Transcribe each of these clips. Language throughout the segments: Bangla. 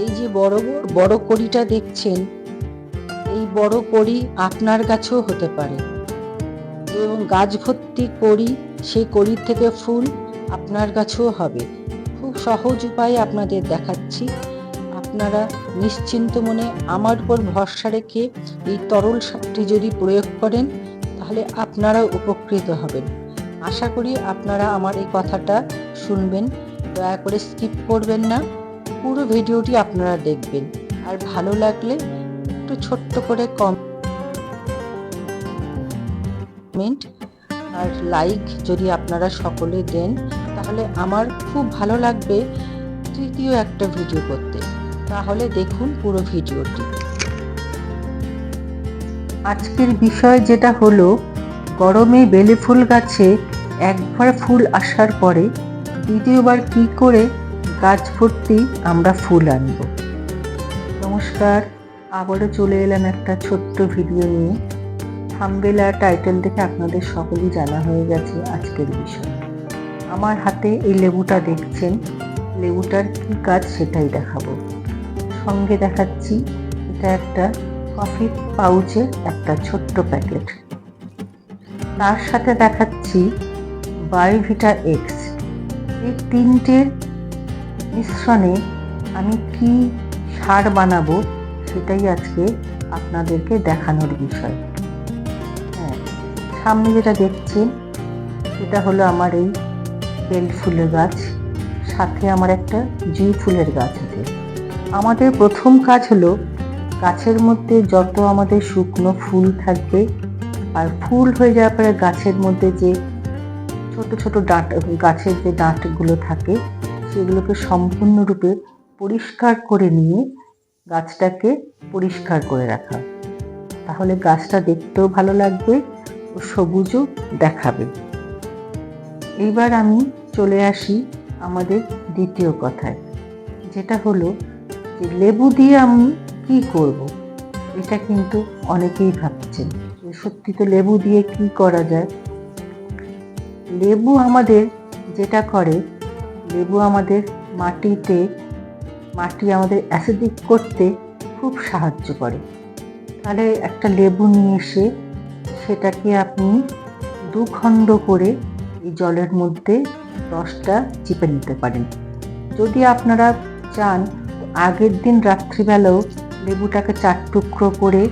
এই যে বড় বড়- কড়িটা দেখছেন, এই বড় কড়ি আপনার কাছেও হতে পারে। এবং গাছ ভর্তি কড়ি, সেই কড়ির থেকে ফুল আপনার কাছেও হবে। খুব সহজ উপায়ে আপনাদের দেখাচ্ছি। আপনারা নিশ্চিন্ত মনে আমার উপর ভরসা রেখে এই তরল সারটি যদি প্রয়োগ করেন, তাহলে আপনারা উপকৃত হবেন। আশা করি আপনারা আমার এই কথাটা শুনবেন। দয়া করে স্কিপ করবেন না। পুরো ভিডিওটি আপনারা দেখবেন। আর ভালো লাগলে একটু ছোট্ট করে কমেন্ট আর লাইক যদি আপনারা সকলে দেন, তাহলে আমার খুব ভালো লাগবে তৃতীয় একটা ভিডিও করতে। তাহলে দেখুন পুরো ভিডিওটি। আজকের বিষয় যেটা হলো, গরমে বেলে ফুল গাছে একবার ফুল আসার পরে দ্বিতীয়বার কি করে গাছ ভর্তি আমরা ফুল আনব। নমস্কার, আবারও চলে এলাম একটা ছোট্ট ভিডিও নিয়ে। থাম্বেল টাইটেল দেখে আপনাদের সকলেই জানা হয়ে গেছে আজকের বিষয়। আমার হাতে এই লেবুটা দেখছেন, লেবুটার কি কাজ সেটাই দেখাবো। সঙ্গে দেখাচ্ছি, এটা একটা কফি পাউচের একটা ছোট্ট প্যাকেট। তার সাথে দেখাচ্ছি বায়োভিটা এক্স। এই তিনটের মিশ্রণে আমি কি সার বানাবো সেটাই আজকে আপনাদেরকে দেখানোর বিষয়। হ্যাঁ সামনে যেটা দেখছেন, এটা হলো আমার এই বেল ফুলের গাছ, সাথে আমার একটা জুঁই ফুলের গাছ আছে। আমাদের প্রথম কাজ হলো গাছের মধ্যে যত আমাদের শুকনো ফুল থাকবে, আর ফুল হয়ে যাওয়ার পরে গাছের মধ্যে যে ছোট ছোট ডাঁট, গাছের যে ডাঁটগুলো থাকে সেগুলোকে সম্পূর্ণরূপে পরিষ্কার করে নিয়ে গাছটাকে পরিষ্কার করে রাখা। তাহলে গাছটা দেখতেও ভালো লাগবে ও সবুজও দেখাবে। এইবার আমি চলে আসি আমাদের দ্বিতীয় কথায়, যেটা হলো যে লেবু দিয়ে আমি কি করব? এটা কিন্তু অনেকেই ভাবছেন যে সত্যি তো লেবু দিয়ে কি করা যায়? লেবু আমাদের যেটা করে লেবু আমাদের মাটিতে, মাটি আমাদের অ্যাসিডিক করতে খুব সাহায্য করে। তাহলে একটা লেবু নিয়ে এসে সেটাকে আপনি দু খণ্ড করে এই জলের মধ্যে রসটা চিপে নিতে পারেন। যদি আপনারা চান, আগের দিন রাত্রিবেলাও লেবুটাকে চার টুকরো করে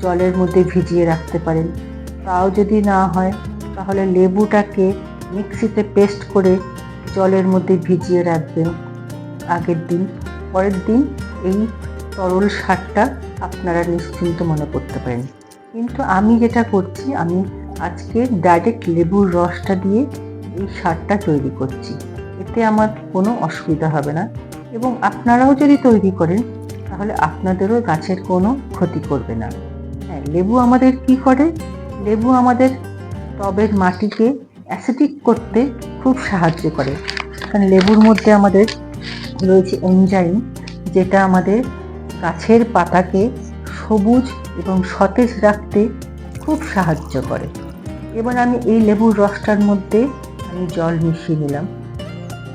জলের মধ্যে ভিজিয়ে রাখতে পারেন। তাও যদি না হয়, তাহলে লেবুটাকে মিক্সিতে পেস্ট করে জলের মধ্যে ভিজিয়ে রাখবেন। আগের দিন, পরের দিন এই তরল সারটা আপনারা নিশ্চিন্ত মনে করতে পারেন। কিন্তু আমি যেটা করছি, আমি আজকে ডাইরেক্ট লেবুর রসটা দিয়ে এই সারটা তৈরি করছি। এতে আমার কোনো অসুবিধা হবে না এবং আপনারাও যদি তৈরি করেন, তাহলে আপনাদেরও গাছের কোনো ক্ষতি করবে না। হ্যাঁ লেবু আমাদের কি করে? লেবু আমাদের টবের মাটিকে অ্যাসিডিক করতে খুব সাহায্য করে। কারণ লেবুর মধ্যে আমাদের রয়েছে এনজাইম যেটা আমাদের গাছের পাতাকে সবুজ এবং সতেজ রাখতে খুব সাহায্য করে। এবার আমি এই লেবুর রসটার মধ্যে আমি জল মিশিয়ে নিলাম।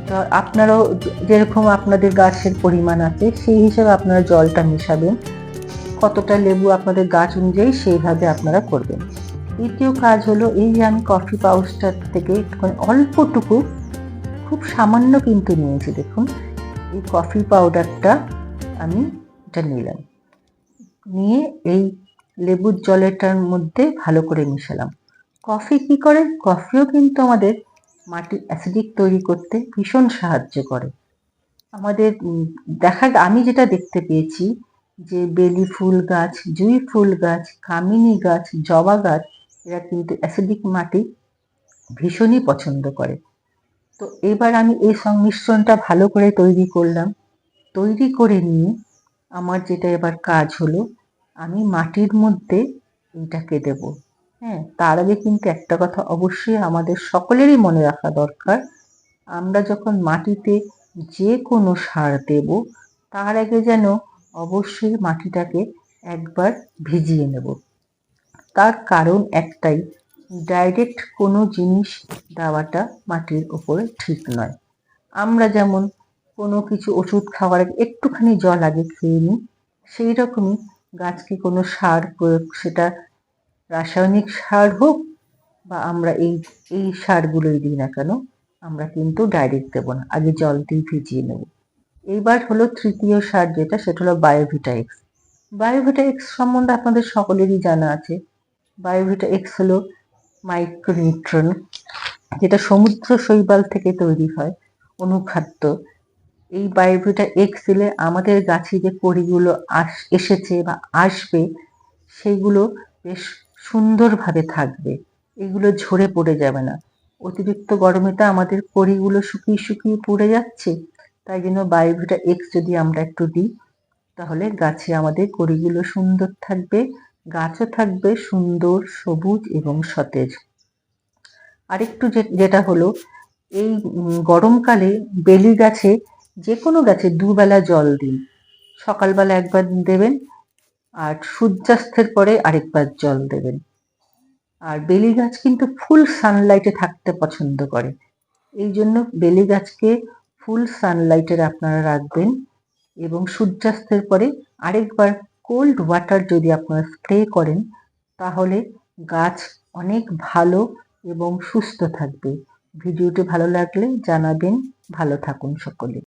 তো আপনারাও যেরকম আপনাদের গাছের পরিমাণ আছে, সেই হিসাবে আপনারা জলটা মেশাবেন। কতটা লেবু আপনাদের গাছ অনুযায়ী সেইভাবে আপনারা করবেন। দ্বিতীয় কাজ হলো এই যে আমি কফি পাউচটার থেকে একটুখানি অল্পটুকু খুব সামান্য কিন্তু নিয়েছি, দেখুন। এই কফি পাউডারটা আমি এটা নিলাম। নিয়ে এই লেবুর জলেরটার মধ্যে ভালো করে মিশালাম। কফি কি করে? কফিও কিন্তু আমাদের মাটি অ্যাসিডিক তৈরি করতে ভীষণ সাহায্য করে। আমাদের দেখা, আমি যেটা দেখতে পেয়েছি যে বেলি ফুল গাছ, জুঁই ফুল গাছ, কামিনী গাছ, জবা গাছ এরা কিন্তু অ্যাসিডিক মাটি ভীষণই পছন্দ করে। তো এবার আমি এই সংমিশ্রণটা ভালো করে তৈরি করলাম। তৈরি করে নিয়ে আমার যেটা এবার কাজ হলো, আমি মাটির মধ্যে এইটাকে দেব। হ্যাঁ তার আগে কিন্তু একটা কথা অবশ্যই আমাদের সকলেরই মনে রাখা দরকার। আমরা যখন মাটিতে যে কোনো সার দেব, তার আগে যেন অবশ্যই মাটিটাকে একবার ভিজিয়ে নেব। তার কারণ একটাই ডাইরেক্ট কোনো জিনিস দেওয়াটা মাটির ওপরে ঠিক নয়। আমরা যেমন কোনো কিছু ওষুধ খাওয়ার আগে একটুখানি জল আগে খেয়ে নিই, সেই রকমই গাছকে কোনো সার প্রয়োগ, সেটা রাসায়নিক সার হোক বা আমরা এই এই সারগুলোই দিই না কেন, আমরা কিন্তু ডাইরেক্ট দেবো না, আগে জল দিয়ে ভিজিয়ে নেব। এইবার হলো তৃতীয় সার যেটা, সেটা হলো বায়োভিটা এক্স বায়োভিটা এক্স সম্বন্ধে আপনাদের সকলেরই জানা আছে বায়োভিটা এক্স হলো মাইক্রোনিউট্রন যেটা সমুদ্র শৈবাল থেকে তৈরি হয়, অনুখাদ্য। এই বায়োভিটা এক্স দিলে আমাদের গাছে যে কড়িগুলো আস, এসেছে বা আসবে সেইগুলো বেশ সুন্দরভাবে থাকবে। এগুলো ঝরে পড়ে যাবে না। অতিরিক্ত গরমে তো আমাদের কড়িগুলো শুকিয়ে শুকিয়ে পড়ে যাচ্ছে। তাই জন্য বায়োভিটা এক্স যদি আমরা একটু দিই, তাহলে গাছে আমাদের কড়িগুলো সুন্দর থাকবে গাছও থাকবে সুন্দর সবুজ এবং সতেজ। আরেকটু যেটা হলো, এই গরমকালে বেলি গাছে যে কোনো গাছে দুবেলা জল দিন। সকালবেলা একবার দেবেন আর সূর্যাস্তের পরে আরেকবার জল দেবেন। আর বেলি গাছ কিন্তু ফুল সানলাইটে থাকতে পছন্দ করে। এই জন্য বেলি গাছকে ফুল সানলাইটের আপনারা রাখবেন এবং সূর্যাস্তের পরে আরেকবার কোল্ড ওয়াটার যদি আপনারা স্প্রে করেন, তাহলে গাছ অনেক ভালো এবং সুস্থ থাকবে। ভিডিওটি ভালো লাগলে জানাবেন। ভালো থাকুন সকলে।